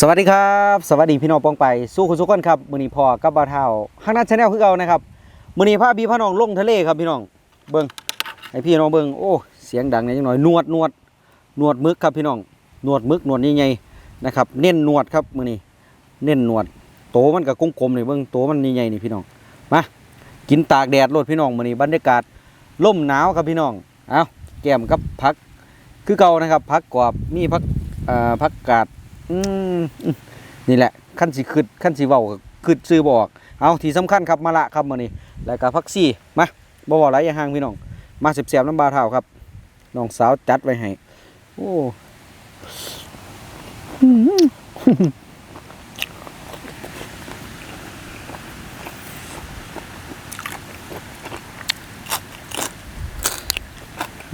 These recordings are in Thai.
สวัสดีครับ สวัสดีพี่น้องปองไปสู้คุณทุกคนครับมือนี้พอกับบาวเทาข้างหน้าชาแนลคือเก่านะครับมือนี้พาพี่พาน้องลงทะเลครับพี่น้องเบิ้งให้พี่น้องเบิ้งโอ้เสียงดังนี่ยหน่อยนวดนวดนวดมึกครับพี่น้องนวดมึกนวดใหญ่ๆนะครับเน้นนวดครับมือนี้เน้นนวด โตมันกับกลมนี่เบิ้งโตมันใหญ่ๆนี่พี่น้องมากินตากแดดโลดพี่น้องมือนี้บรรยากาศล่มหนาวครับพี่น้องเอาแก้มกับพักคือเก่านะครับพักกรอบมีพักอ่าพักกาด อืมนี่แหละขั้นสิขึ้นขั้นสิเว้าก็ขึ้นซื้อบอกเอาที่สำคัญครับมาละครับมื้อนี้แล้วก็พักซี่มาบ่บ่หลายอย่าห่างพี่น้อง มาเสียบน้ำบาเท่าครับน้องสาวจัดไว้ให้โอ้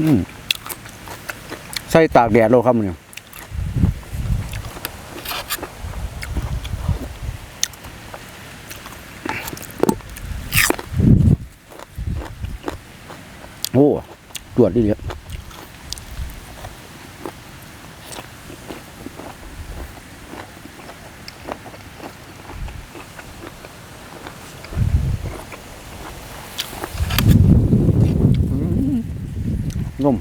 อืมใส่ตากแดดโลครับมื้อนี้โอ้ตรวจดีเลยนุ่ม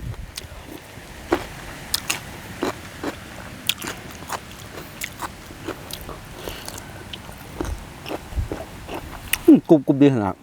กรุบกรุบดีขนาด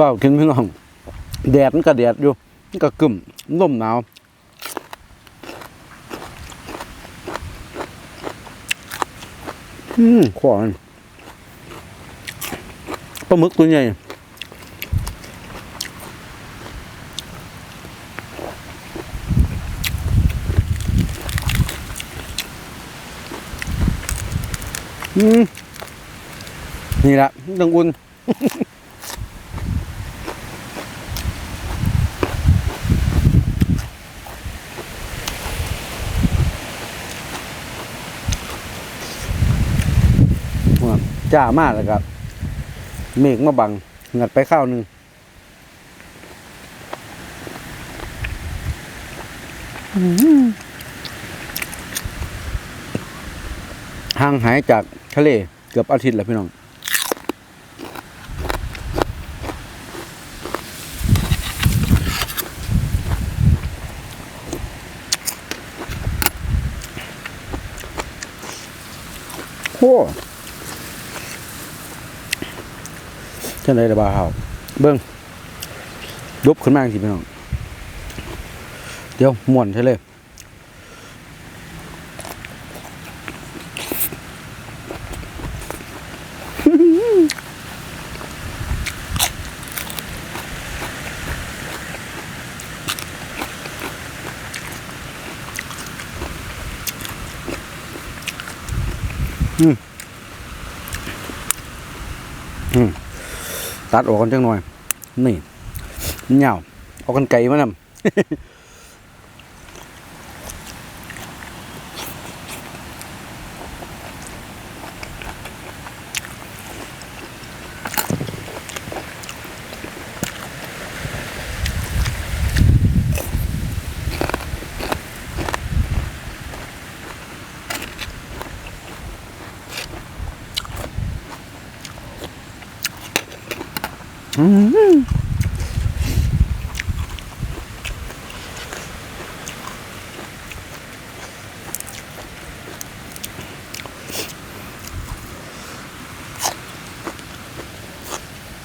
ฝ้ากินพี่น้อง แดดมันก็แดดอยู่มันก็กึ่มลมหนาวอืมขวานปลาหมึกตัวใหญ่นี่แหละต้องอุ่น ว่า จ้ามากเลยครับเมฆมาบังเหงัดไปข้าวหนึ่งห่างหายจากทะเลเกือบอาทิตย์แล้วพี่น้องโอ้ เช่นไรระบาเฮาเบิ้งยุบขึ้นมาสิพี่น้องเดี๋ยวม่วนใช่เลย ตัดออกกันจังหน่อย นี่เหนียวเอากันไก่มานำ อืม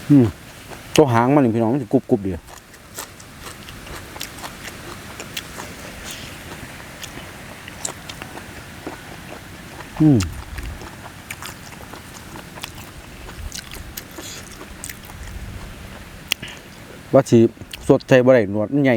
อืม ตัวหางมันนี่พี่น้องมันจะกรุบกรุบเดียวอืมว่าชีสดใจบ่ได้หนวดมันใหญ่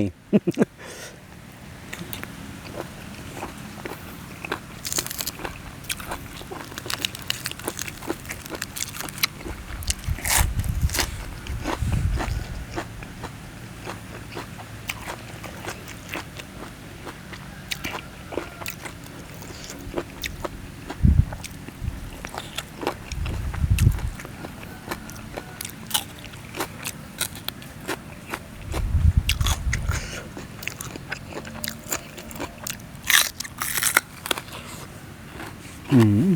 อืม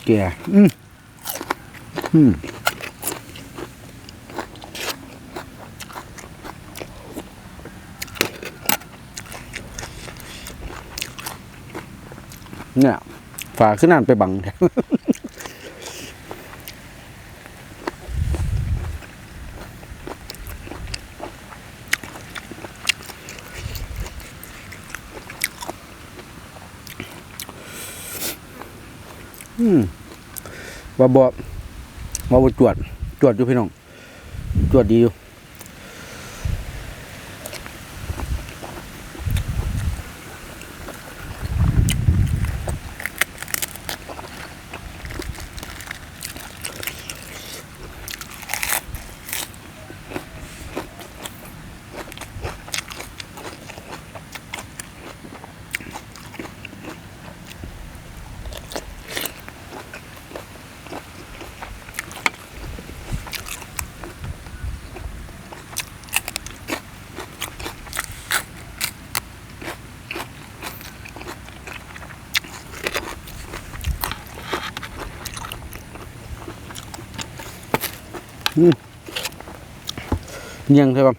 แก่อืมอืมเนี่ยฝาขึ้นนั่นไปบังแท้ อืม ว่าบ่ว่าบ่จวด จวดอยู่พี่น้อง จวดดีอยู่ เนียงใช่ป่ะ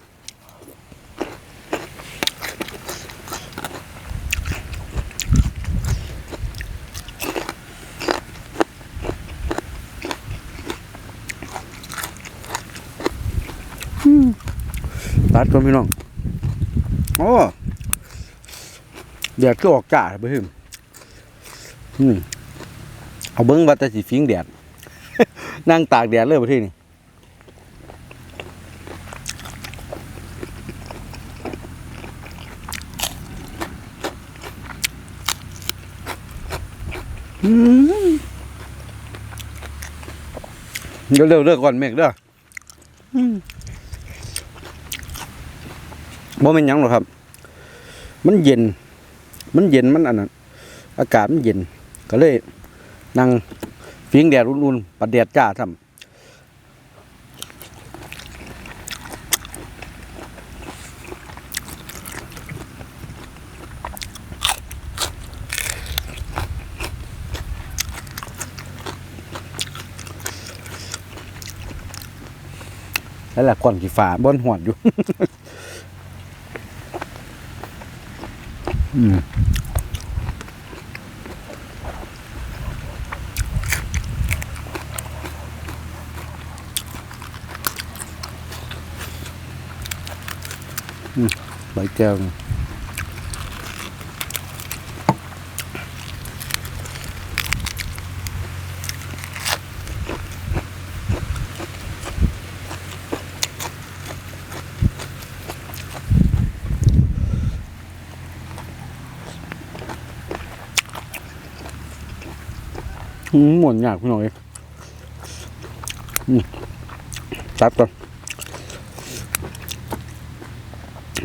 ตัดก่อนพี่น้อง โอ้แดดก็ออกจ้าไปถึงอืมเอาเบิ้งว่าแต่สิฟิงแดด นั่งตากแดดเลยประเทศนี้ เดี๋ยวเร็วเลิกก่อนเมกเด้ออบ่เป็นหยังหรอกครับ มันเย็น มันเย็นมันอันนั้นอากาศมันเย็น ก็เลยนั่งฟิงแดดอุ่นๆปัดแดดจ้าทำ แล้วแหละก่อนกี่ฝาบ้นหวนอยู่ อืมใบแก้วนี่ หมดอยากพี่หน่อยตัดก่อน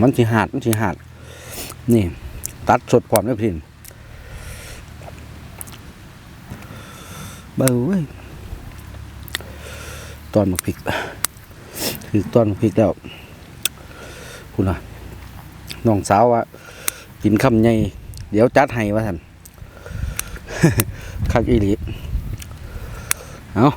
มันสิหาดมันสิหาด นี่ ตัดสดพร้อมด้วยพินเบ้อเว้ยตอนมักพริกคือตอนมักพริกแล้วคุณน่ะน้องสาวว่ากินคำใหญ่เดี๋ยวจัดให้ว่าท่านคักอีหลี เอา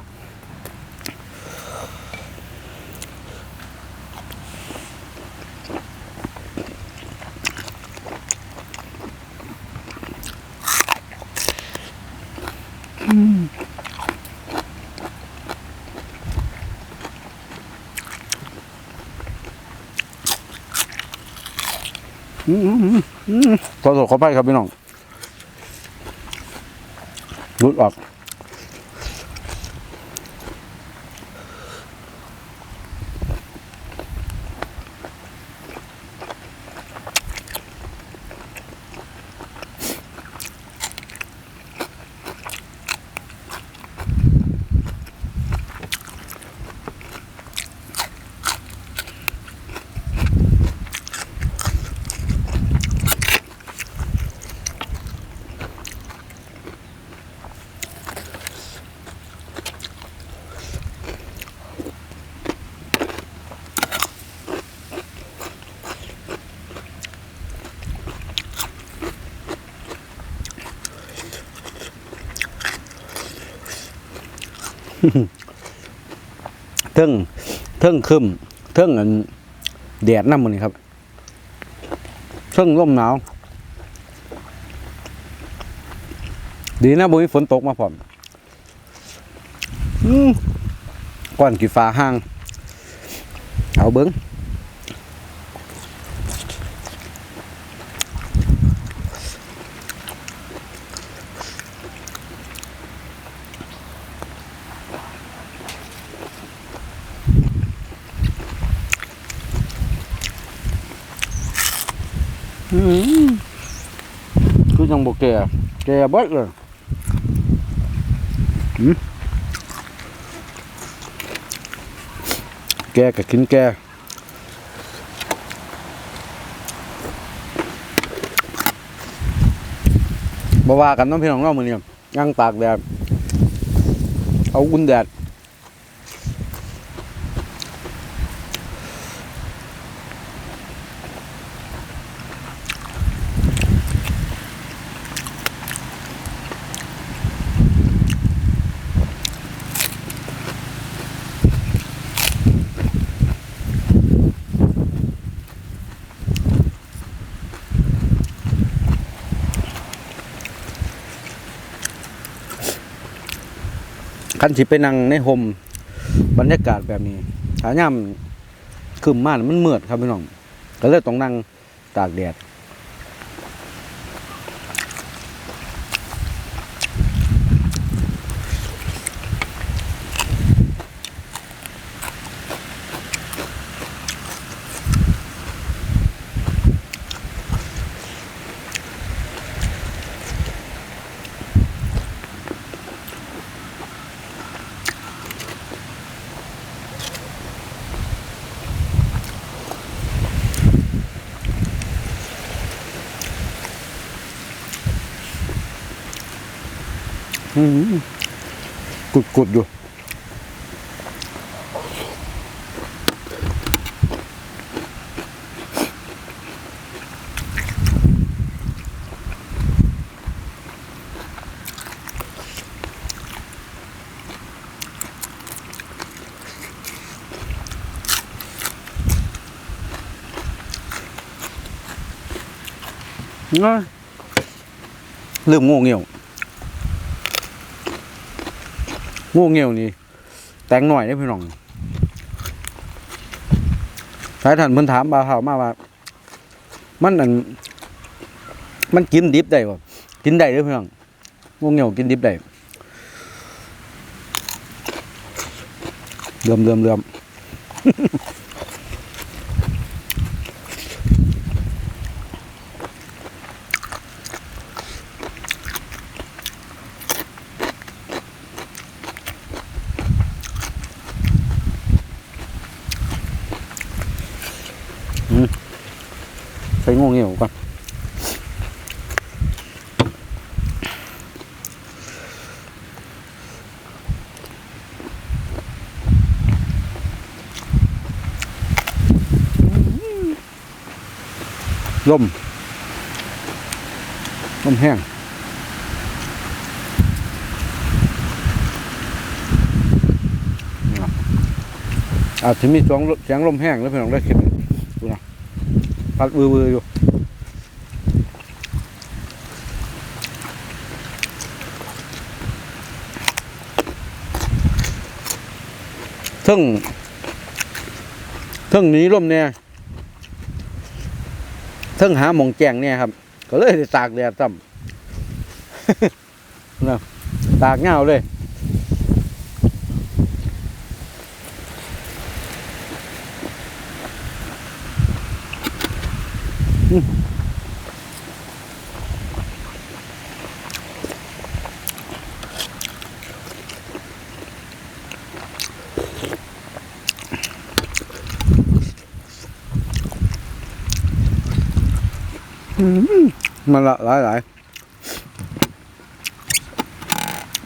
อืมอืมอืมอืมขอโทษขอไปครับพี่น้องรุดออก เทิงเทิงคึมเทิงอันแดดน้ำมันครับเทิงลมหนาว ดีนะบุญฝนตกมาพร้อมก้อนกี่ฟ้าห้าง เอาเบิ้ง คือจังบกแก่แก่เบิดเลยแก่กับกินแก่บ่ว่ากันน้องพี่น้องเนาะมื้อนี้ย่างตากแดดเอาอุ่นแดด คันสิไปนั่งในห่มบรรยากาศแบบนี้ขาย่ำคืมมานมันเมืดครับพี่น้องก็เลยต้องนั่งตากแดด กุดกุดอยู่น้อยเริ่มง่เงี่ยว งูเงี้ยวนี่แต่งหน่อยได้พี่น้องสายท่านเพิ่นถามบาเฒ่ามาว่า มันอันมันกินดิบได้บ่กินได้เด้อพี่น้องงูเงี้ยวกินดิบได้เรื่อมเรื่อมเรื่อม ใส่งูเงี้ยวก่อนลมลมแห้งอาจจะมีเสียงเสียงลมแห้งแล้วพี่น้องได้คิดดูนะ พัดวือวออยู่ทึ่งทึ่งหนี้ร่มเนี่ยทึ่งหาหมองแจงเนี่ยครับ ก็เลยได้ตากแดดซ้ำนะตากเงาเลย มันละหลายหลาย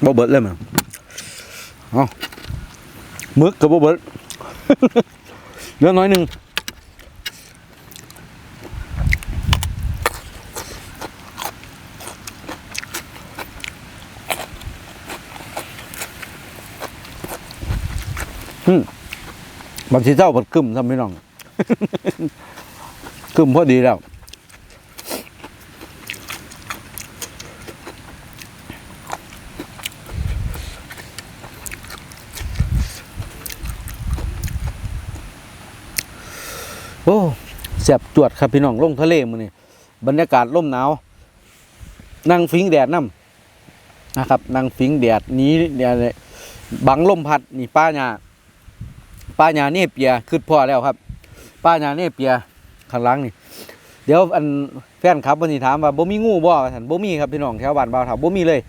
บ่เบิดเลยมั้งเอามึกกับบ่เบิดเลือน้อยหนึ่ง บางทีเจ้าบัดกึมทำพี่น้องกึมพอดีแล้วโอ้เสียบจวดครับพี่น้องลงทะเลมือนี้บรรยากาศร่มหนาวนั่งฟิงแดดน้ำนะครับนั่งฟิงแดดนี้เนี่ยบังลมพัดนี่ป้าหญ้า ป้าหญ้าเนเปียขึ้นพ่อแล้วครับ ป้าหญ้าเนเปียข้างหลังนี่ เดี๋ยวอันแฟนครับวันนี้ถามว่าบ่มีงูบ่ท่านบ่มีครับพี่น้องแถวบ้านบ่าวเฒ่าบ่มีเลย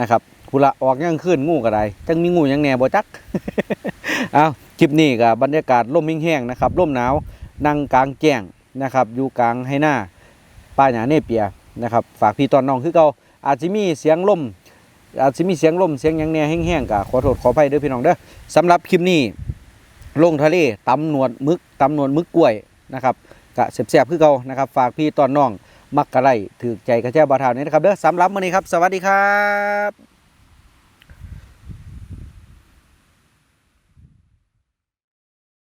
นะครับพุละออกยังขึ้นงูก็ได้จังมีงูยังแหน่บ่จักเอาคลิปนี้ก็บบรรยากาศร่มแห้งๆนะครับร่มหนาวนั่งกลางแจ้งนะครับอยู่กลางให้หน้าป้าหยาเนเปียนะครับฝากพี่ตอนน้องคือเก่าอาจจะมีเสียงลมอาจจะมีเสียงลมเสียงยังแหน่แห้งๆก็ขอโทษขออภัยด้อพี่น้องเด้อสำหรับคลิปนี้ ลงทะเลตำหนวดมึกตำหนวดมึกกล้วยนะครับกะเสียบๆคือเก่านะครับ ฝากพี่ตอนน้อง มักกะไรถือใจกระแจบาทาวนี้นะครับเด้อสำหรับมื้อนี้ครับ สวัสดีครับ